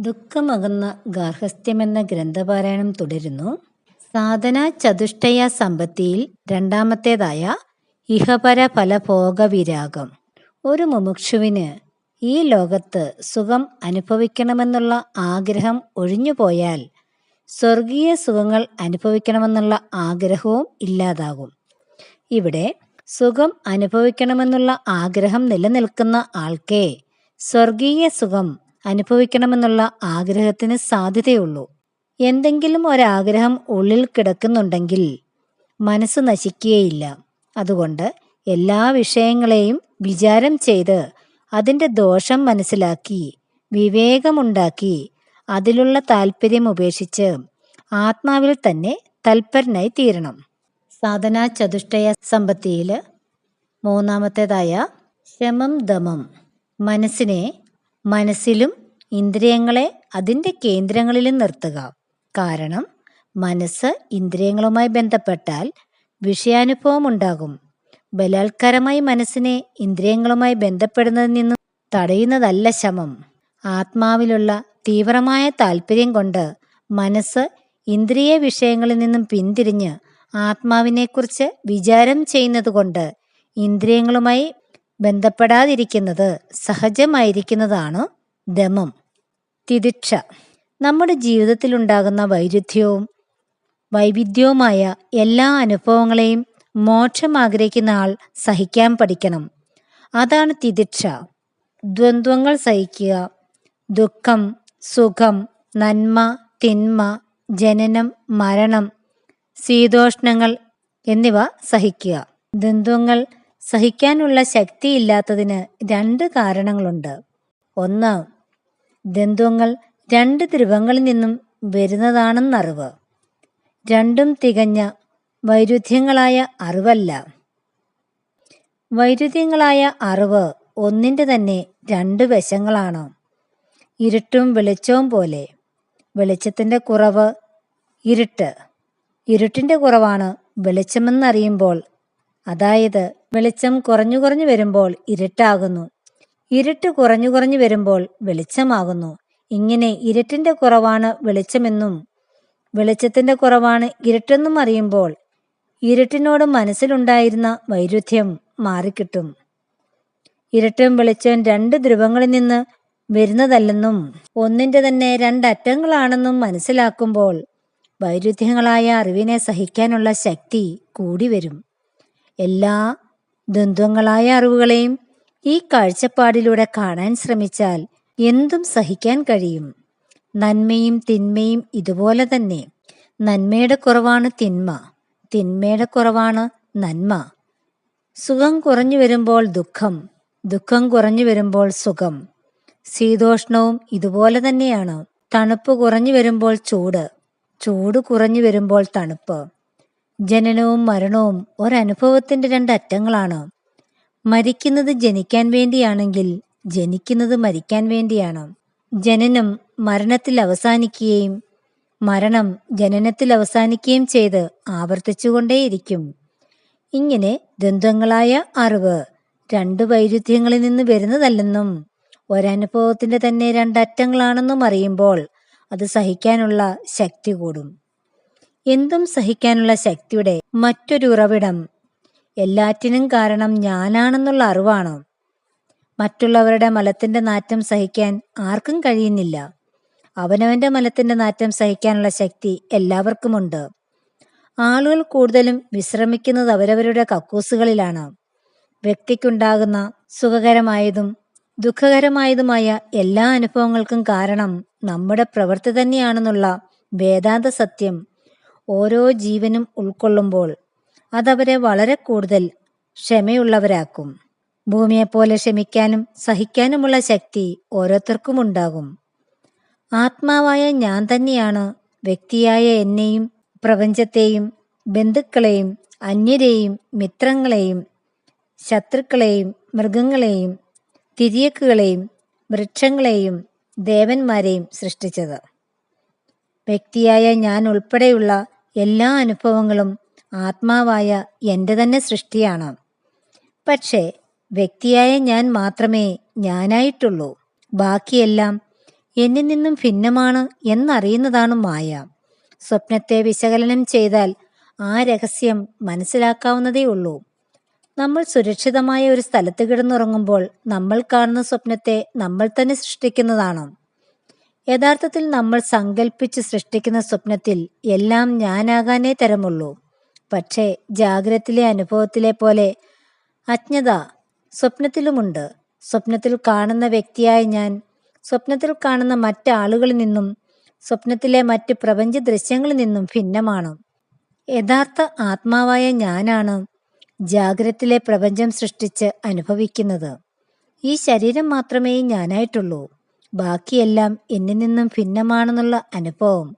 ദുഃഖമകന്ന ഗാർഹസ്ഥ്യമെന്ന ഗ്രന്ഥപാരായണം തുടരുന്നു. സാധന ചതുഷ്ടയ സമ്പത്തിയിൽ രണ്ടാമത്തേതായ ഇഹപര ഫലഭോഗവിരാഗം ഒരു മുമുക്ഷുവിന് ഈ ലോകത്ത് സുഖം അനുഭവിക്കണമെന്നുള്ള ആഗ്രഹം ഒഴിഞ്ഞുപോയാൽ സ്വർഗീയ സുഖങ്ങൾ അനുഭവിക്കണമെന്നുള്ള ആഗ്രഹവും ഇല്ലാതാകും. ഇവിടെ സുഖം അനുഭവിക്കണമെന്നുള്ള ആഗ്രഹം നിലനിൽക്കുന്ന ആൾക്കേ സ്വർഗീയ സുഖം അനുഭവിക്കണമെന്നുള്ള ആഗ്രഹത്തിന് സാധ്യതയുള്ളൂ. എന്തെങ്കിലും ഒരാഗ്രഹം ഉള്ളിൽ കിടക്കുന്നുണ്ടെങ്കിൽ മനസ്സ് നശിക്കുകയില്ല. അതുകൊണ്ട് എല്ലാ വിഷയങ്ങളെയും വിചാരം ചെയ്ത് അതിന്റെ ദോഷം മനസ്സിലാക്കി വിവേകമുണ്ടാക്കി അതിലുള്ള താല്പര്യം ഉപേക്ഷിച്ച് ആത്മാവിൽ തന്നെ തൽപരനായി തീരണം. സാധനാ ചതുഷ്ടയ സമ്പത്തിയിൽ മൂന്നാമത്തേതായ ശമം ദമം. മനസ്സിനെ മനസ്സിലും ഇന്ദ്രിയങ്ങളെ അതിന്റെ കേന്ദ്രങ്ങളിലും നിർത്തുക. കാരണം മനസ്സ് ഇന്ദ്രിയങ്ങളുമായി ബന്ധപ്പെട്ടാൽ വിഷയാനുഭവം ഉണ്ടാകും. ബലാത്കാരമായി മനസ്സിനെ ഇന്ദ്രിയങ്ങളുമായി ബന്ധപ്പെടുന്നതിൽ നിന്നും തടയുന്നതല്ല ശമം. ആത്മാവിലുള്ള തീവ്രമായ താല്പര്യം കൊണ്ട് മനസ്സ് ഇന്ദ്രിയ വിഷയങ്ങളിൽ നിന്നും പിന്തിരിഞ്ഞ് ആത്മാവിനെക്കുറിച്ച് വിചാരം ചെയ്യുന്നതുകൊണ്ട് ഇന്ദ്രിയങ്ങളുമായി ബന്ധപ്പെടാതിരിക്കുന്നത് സഹജമായിരിക്കുന്നതാണ് ദമം. തിദിക്ഷ നമ്മുടെ ജീവിതത്തിലുണ്ടാകുന്ന വൈരുദ്ധ്യവും വൈവിധ്യവുമായ എല്ലാ അനുഭവങ്ങളെയും മോക്ഷം ആഗ്രഹിക്കുന്ന ആൾ സഹിക്കാൻ പഠിക്കണം. അതാണ് തിദിക്ഷ ദ്വന്ദ്വങ്ങൾ സഹിക്കുക. ദുഃഖം സുഖം നന്മ തിന്മ ജനനം മരണം ശീതോഷ്ണങ്ങൾ എന്നിവ സഹിക്കുക. ദ്വന്ദ്വങ്ങൾ സഹിക്കാനുള്ള ശക്തിയില്ലാത്തതിന് രണ്ട് കാരണങ്ങളുണ്ട്. ഒന്ന് ദ്വന്ദ്വങ്ങൾ രണ്ട് ധ്രുവങ്ങളിൽ നിന്നും വരുന്നതാണെന്നറിവ്. രണ്ടും തികഞ്ഞ വൈരുദ്ധ്യങ്ങളായ അറിവല്ല. വൈരുദ്ധ്യങ്ങളായ അറിവ് ഒന്നിന്റെ തന്നെ രണ്ട് വശങ്ങളാണ്. ഇരുട്ടും വെളിച്ചവും പോലെ. വെളിച്ചത്തിന്റെ കുറവ് ഇരുട്ട്. ഇരുട്ടിന്റെ കുറവാണ് വെളിച്ചമെന്നറിയുമ്പോൾ അതായത് വെളിച്ചം കുറഞ്ഞു കുറഞ്ഞു വരുമ്പോൾ ഇരുട്ടാകുന്നു. ഇരുട്ട് കുറഞ്ഞു കുറഞ്ഞു വരുമ്പോൾ വെളിച്ചമാകുന്നു. ഇങ്ങനെ ഇരുട്ടിന്റെ കുറവാണ് വെളിച്ചമെന്നും വെളിച്ചത്തിന്റെ കുറവാണ് ഇരുട്ടെന്നും അറിയുമ്പോൾ ഇരുട്ടിനോട് മനസ്സിലുണ്ടായിരുന്ന വൈരുദ്ധ്യം മാറിക്കിട്ടും. ഇരുട്ടും വെളിച്ചവും രണ്ട് ധ്രുവങ്ങളിൽ നിന്ന് വരുന്നതല്ലെന്നും ഒന്നിന്റെ തന്നെ രണ്ടറ്റങ്ങളാണെന്നും മനസ്സിലാക്കുമ്പോൾ വൈരുദ്ധ്യങ്ങളായ അറിവിനെ സഹിക്കാനുള്ള ശക്തി കൂടി വരും. എല്ലാ ദ്വന്ദ്വങ്ങളായ അറിവുകളെയും ഈ കാഴ്ചപ്പാടിലൂടെ കാണാൻ ശ്രമിച്ചാൽ എന്തും സഹിക്കാൻ കഴിയും. നന്മയും തിന്മയും ഇതുപോലെ തന്നെ. നന്മയുടെ കുറവാണ് തിന്മ. തിന്മയുടെ കുറവാണ് നന്മ. സുഖം കുറഞ്ഞു വരുമ്പോൾ ദുഃഖം. ദുഃഖം കുറഞ്ഞു വരുമ്പോൾ സുഖം. ശീതോഷ്ണവും ഇതുപോലെ തന്നെയാണ്. തണുപ്പ് കുറഞ്ഞു വരുമ്പോൾ ചൂട്. ചൂട് കുറഞ്ഞു വരുമ്പോൾ തണുപ്പ്. ജനനവും മരണവും ഒരനുഭവത്തിന്റെ രണ്ടറ്റങ്ങളാണ്. മരിക്കുന്നത് ജനിക്കാൻ വേണ്ടിയാണെങ്കിൽ ജനിക്കുന്നത് മരിക്കാൻ വേണ്ടിയാണ്. ജനനം മരണത്തിൽ അവസാനിക്കുകയും മരണം ജനനത്തിൽ അവസാനിക്കുകയും ചെയ്ത് ആവർത്തിച്ചുകൊണ്ടേയിരിക്കും. ഇങ്ങനെ ദ്വന്ദ്വങ്ങളായ അറിവ് രണ്ട് വൈരുദ്ധ്യങ്ങളിൽ നിന്ന് വരുന്നതല്ലെന്നും ഒരനുഭവത്തിന്റെ തന്നെ രണ്ടറ്റങ്ങളാണെന്നും അറിയുമ്പോൾ അത് സഹിക്കാനുള്ള ശക്തി കൂടും. എന്തും സഹിക്കാനുള്ള ശക്തിയുടെ മറ്റൊരു ഉറവിടം. എല്ലാറ്റിനും കാരണം ഞാനാണെന്നുള്ള അറിവാണ്? മറ്റുള്ളവരുടെ മലത്തിന്റെ നാറ്റം സഹിക്കാൻ ആർക്കും കഴിയുന്നില്ല. അവനവന്റെ മലത്തിന്റെ നാറ്റം സഹിക്കാനുള്ള ശക്തി എല്ലാവർക്കുമുണ്ട്. ആളുകൾ കൂടുതലും വിശ്രമിക്കുന്നത് അവരവരുടെ കക്കൂസുകളിലാണ്. വ്യക്തിക്കുണ്ടാകുന്ന സുഖകരമായതും ദുഃഖകരമായതുമായ എല്ലാ അനുഭവങ്ങൾക്കും കാരണം നമ്മുടെ പ്രവൃത്തി തന്നെയാണെന്നുള്ള വേദാന്ത സത്യം ഓരോ ജീവനും ഉൾക്കൊള്ളുമ്പോൾ അതവരെ വളരെ കൂടുതൽ ക്ഷമയുള്ളവരാക്കും. ഭൂമിയെപ്പോലെ ക്ഷമിക്കാനും സഹിക്കാനുമുള്ള ശക്തി ഓരോരുത്തർക്കും ഉണ്ടാകും ആത്മാവായ ഞാൻ തന്നെയാണ് വ്യക്തിയായ എന്നെയും പ്രപഞ്ചത്തെയും ബന്ധുക്കളെയും അന്യരെയും മിത്രങ്ങളെയും ശത്രുക്കളെയും മൃഗങ്ങളെയും തിരിയക്കുകളെയും വൃക്ഷങ്ങളെയും ദേവന്മാരെയും സൃഷ്ടിച്ചത്. വ്യക്തിയായ ഞാൻ ഉൾപ്പെടെയുള്ള എല്ലാ അനുഭവങ്ങളും ആത്മാവായ എന്റെ തന്നെ സൃഷ്ടിയാണ്. പക്ഷേ വ്യക്തിയായ ഞാൻ മാത്രമേ ഞാനായിട്ടുള്ളൂ. ബാക്കിയെല്ലാം എന്നിൽ നിന്നും ഭിന്നമാണ് എന്നറിയുന്നതാണ് മായ. സ്വപ്നത്തെ വിശകലനം ചെയ്താൽ ആ രഹസ്യം മനസ്സിലാക്കാവുന്നതേ ഉള്ളൂ. നമ്മൾ സുരക്ഷിതമായ ഒരു സ്ഥലത്ത് കിടന്നുറങ്ങുമ്പോൾ നമ്മൾ കാണുന്ന സ്വപ്നത്തെ നമ്മൾ തന്നെ സൃഷ്ടിക്കുന്നതാണ്. യഥാർത്ഥത്തിൽ നമ്മൾ സങ്കല്പിച്ച് സൃഷ്ടിക്കുന്ന സ്വപ്നത്തിൽ എല്ലാം ഞാനാകാനേ തരമുള്ളൂ. പക്ഷേ ജാഗ്രത്തിലെ അനുഭവത്തിലെ പോലെ അജ്ഞത സ്വപ്നത്തിലുമുണ്ട്. സ്വപ്നത്തിൽ കാണുന്ന വ്യക്തിയായ ഞാൻ സ്വപ്നത്തിൽ കാണുന്ന മറ്റാളുകളിൽ നിന്നും സ്വപ്നത്തിലെ മറ്റ് പ്രപഞ്ച ദൃശ്യങ്ങളിൽ നിന്നും ഭിന്നമാണ്. യഥാർത്ഥ ആത്മാവായ ഞാനാണ് ജാഗ്രത്തിലെ പ്രപഞ്ചം സൃഷ്ടിച്ച് അനുഭവിക്കുന്നത്. ഈ ശരീരം മാത്രമേ ഞാനായിട്ടുള്ളൂ. ബാക്കിയെല്ലാം എന്നിൽ നിന്നും ഭിന്നമാണെന്നുള്ള അനുഭവം.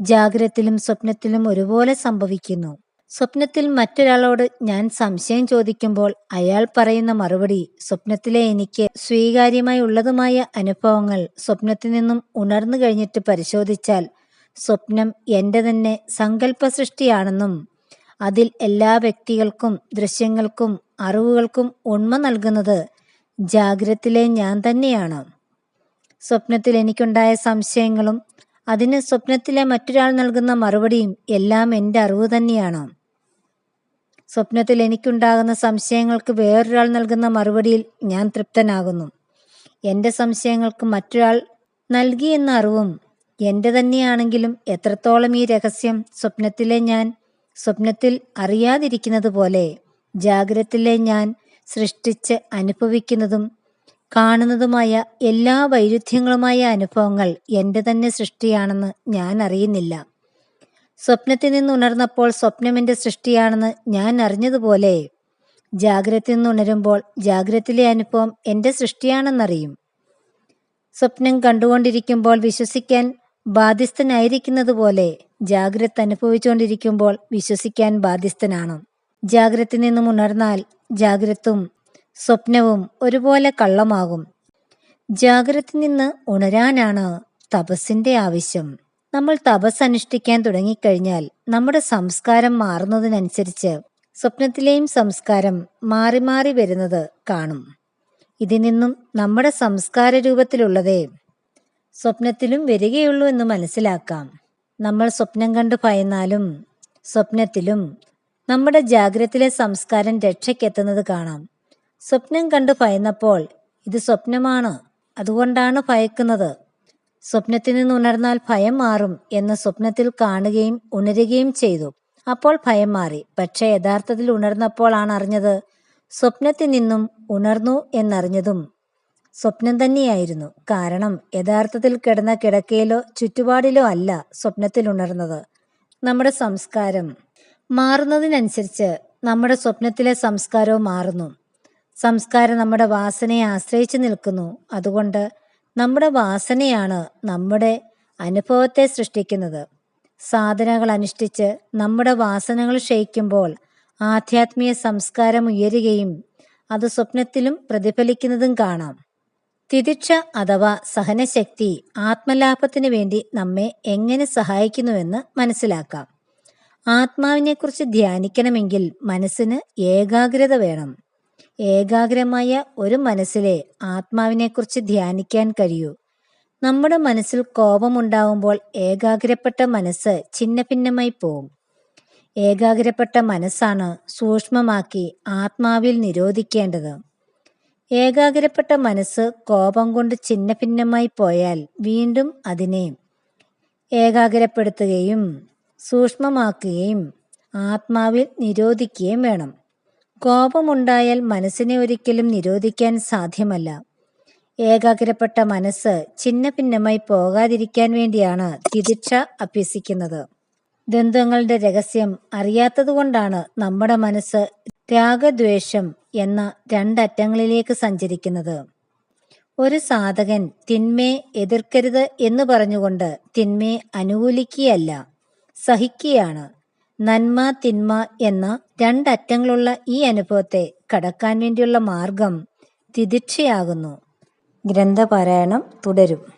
ജാഗ്രത്തിലും സ്വപ്നത്തിലും ഒരുപോലെ സംഭവിക്കുന്നു. സ്വപ്നത്തിൽ മറ്റൊരാളോട് ഞാൻ സംശയം ചോദിക്കുമ്പോൾ അയാൾ പറയുന്ന മറുപടി സ്വപ്നത്തിലെ എനിക്ക് സ്വീകാര്യമായി ഉള്ളതുമായ അനുഭവങ്ങൾ സ്വപ്നത്തിൽ നിന്നും ഉണർന്നു കഴിഞ്ഞിട്ട് പരിശോധിച്ചാൽ സ്വപ്നം എന്റെ തന്നെ സങ്കല്പ സൃഷ്ടിയാണെന്നും അതിൽ എല്ലാ വ്യക്തികൾക്കും ദൃശ്യങ്ങൾക്കും അറിവുകൾക്കും ഉണ്മ നൽകുന്നത് ജാഗ്രത്തിലെ ഞാൻ തന്നെയാണ്. സ്വപ്നത്തിൽ എനിക്കുണ്ടായ സംശയങ്ങളും അതിന് സ്വപ്നത്തിലെ മറ്റൊരാൾ നൽകുന്ന മറുപടിയും എല്ലാം എന്റെ അറിവ് തന്നെയാണ്. സ്വപ്നത്തിൽ എനിക്കുണ്ടാകുന്ന സംശയങ്ങൾക്ക് വേറൊരാൾ നൽകുന്ന മറുപടിയിൽ ഞാൻ തൃപ്തനാകുന്നു. എന്റെ സംശയങ്ങൾക്ക് മറ്റൊരാൾ നൽകി എന്ന അറിവും എന്റെ തന്നെയാണെങ്കിലും എത്രത്തോളം ഈ രഹസ്യം സ്വപ്നത്തിലെ ഞാൻ സ്വപ്നത്തിൽ അറിയാതിരിക്കുന്നത് പോലെ ജാഗ്രത്തിലെ ഞാൻ സൃഷ്ടിച്ച് അനുഭവിക്കുന്നതും കാണുന്നതുമായ എല്ലാ വൈരുദ്ധ്യങ്ങളുമായ അനുഭവങ്ങൾ എന്റെ തന്നെ സൃഷ്ടിയാണെന്ന് ഞാൻ അറിയുന്നില്ല. സ്വപ്നത്തിൽ നിന്ന് ഉണർന്നപ്പോൾ സ്വപ്നം എന്റെ സൃഷ്ടിയാണെന്ന് ഞാൻ അറിഞ്ഞതുപോലെ ജാഗ്രതയിൽ നിന്ന് ഉണരുമ്പോൾ ജാഗ്രത്തിലെ അനുഭവം എന്റെ സൃഷ്ടിയാണെന്നറിയും. സ്വപ്നം കണ്ടുകൊണ്ടിരിക്കുമ്പോൾ വിശ്വസിക്കാൻ ബാധ്യസ്ഥനായിരിക്കുന്നത് പോലെ ജാഗ്രത അനുഭവിച്ചുകൊണ്ടിരിക്കുമ്പോൾ വിശ്വസിക്കാൻ ബാധ്യസ്ഥനാണ്. ജാഗ്രതയിൽ നിന്നും ഉണർന്നാൽ ജാഗ്രതും സ്വപ്നവും ഒരുപോലെ കള്ളമാകും. ജാഗ്രത നിന്ന് ഉണരാനാണ് തപസ്സിന്റെ ആവശ്യം. നമ്മൾ തപസ് അനുഷ്ഠിക്കാൻ തുടങ്ങിക്കഴിഞ്ഞാൽ നമ്മുടെ സംസ്കാരം മാറുന്നതിനനുസരിച്ച് സ്വപ്നത്തിലെയും സംസ്കാരം മാറി മാറി വരുന്നത് കാണും. ഇതിൽ നിന്നും നമ്മുടെ സംസ്കാര രൂപത്തിലുള്ളതേ സ്വപ്നത്തിലും വരികയുള്ളൂ എന്ന് മനസ്സിലാക്കാം. നമ്മൾ സ്വപ്നം കണ്ട് ഭയന്നാലും സ്വപ്നത്തിലും നമ്മുടെ ജാഗ്രതയിലെ സംസ്കാരം രക്ഷയ്ക്കെത്തുന്നത് കാണാം. സ്വപ്നം കണ്ട് ഭയന്നപ്പോൾ ഇത് സ്വപ്നമാണ് അതുകൊണ്ടാണ് ഭയക്കുന്നത്. സ്വപ്നത്തിൽ നിന്ന് ഉണർന്നാൽ ഭയം മാറും എന്ന് സ്വപ്നത്തിൽ കാണുകയും ഉണരുകയും ചെയ്തു. അപ്പോൾ ഭയം മാറി. പക്ഷേ യഥാർത്ഥത്തിൽ ഉണർന്നപ്പോഴാണ് അറിഞ്ഞത് സ്വപ്നത്തിൽ നിന്നും ഉണർന്നു എന്നറിഞ്ഞതും സ്വപ്നം തന്നെയായിരുന്നു. കാരണം യഥാർത്ഥത്തിൽ കിടന്ന കിടക്കയിലോ ചുറ്റുപാടിലോ അല്ല സ്വപ്നത്തിൽ ഉണർന്നത്. നമ്മുടെ സംസ്കാരം മാറുന്നതിനനുസരിച്ച് നമ്മുടെ സ്വപ്നത്തിലെ സംസ്കാരവും മാറുന്നു. സംസ്കാരം നമ്മുടെ വാസനയെ ആശ്രയിച്ചു നിൽക്കുന്നു. അതുകൊണ്ട് നമ്മുടെ വാസനയാണ് നമ്മുടെ അനുഭവത്തെ സൃഷ്ടിക്കുന്നത്. സാധനകൾ അനുഷ്ഠിച്ച് നമ്മുടെ വാസനകൾ ക്ഷയിക്കുമ്പോൾ ആധ്യാത്മിക സംസ്കാരം ഉയരുകയും അത് സ്വപ്നത്തിലും പ്രതിഫലിക്കുന്നതും കാണാം. തിദിക്ഷ അഥവാ സഹനശക്തി ആത്മലാഭത്തിന് വേണ്ടി നമ്മെ എങ്ങനെ സഹായിക്കുന്നുവെന്ന് മനസ്സിലാക്കാം. ആത്മാവിനെക്കുറിച്ച് ധ്യാനിക്കണമെങ്കിൽ മനസ്സിന് ഏകാഗ്രത വേണം. ഏകാഗ്രമായ ഒരു മനസ്സിലെ ആത്മാവിനെക്കുറിച്ച് ധ്യാനിക്കാൻ കഴിയൂ. നമ്മുടെ മനസ്സിൽ കോപമുണ്ടാവുമ്പോൾ ഏകാഗ്രപ്പെട്ട മനസ്സ് ഛിന്ന ഭിന്നമായി പോവും. ഏകാഗ്രപ്പെട്ട മനസ്സാണ് സൂക്ഷ്മമാക്കി ആത്മാവിൽ നിരോധിക്കേണ്ടത്. ഏകാഗ്രപ്പെട്ട മനസ്സ് കോപം കൊണ്ട് ഛിന്ന ഭിന്നമായി പോയാൽ വീണ്ടും അതിനെ ഏകാഗ്രപ്പെടുത്തുകയും സൂക്ഷ്മമാക്കുകയും ആത്മാവിൽ നിരോധിക്കുകയും വേണം. കോപമുണ്ടായാൽ മനസ്സിനെ ഒരിക്കലും നിരോധിക്കാൻ സാധ്യമല്ല. ഏകാഗ്രപ്പെട്ട മനസ്സ് ചിന്ന ഭിന്നമായി പോകാതിരിക്കാൻ വേണ്ടിയാണ് തിദിക്ഷ അഭ്യസിക്കുന്നത്. ദന്തങ്ങളുടെ രഹസ്യം അറിയാത്തതുകൊണ്ടാണ് നമ്മുടെ മനസ്സ് രാഗദ്വേഷം എന്ന രണ്ടറ്റങ്ങളിലേക്ക് സഞ്ചരിക്കുന്നത്. ഒരു സാധകൻ തിന്മയെ എതിർക്കരുത് എന്ന് പറഞ്ഞുകൊണ്ട് തിന്മയെ അനുകൂലിക്കുകയല്ല സഹിക്കുകയാണ്. നന്മ തിന്മ എന്ന രണ്ടറ്റങ്ങളുള്ള ഈ അനുഭവത്തെ കടക്കാൻ വേണ്ടിയുള്ള മാർഗം തിദിക്ഷയാകുന്നു. ഗ്രന്ഥപാരായണം തുടരും.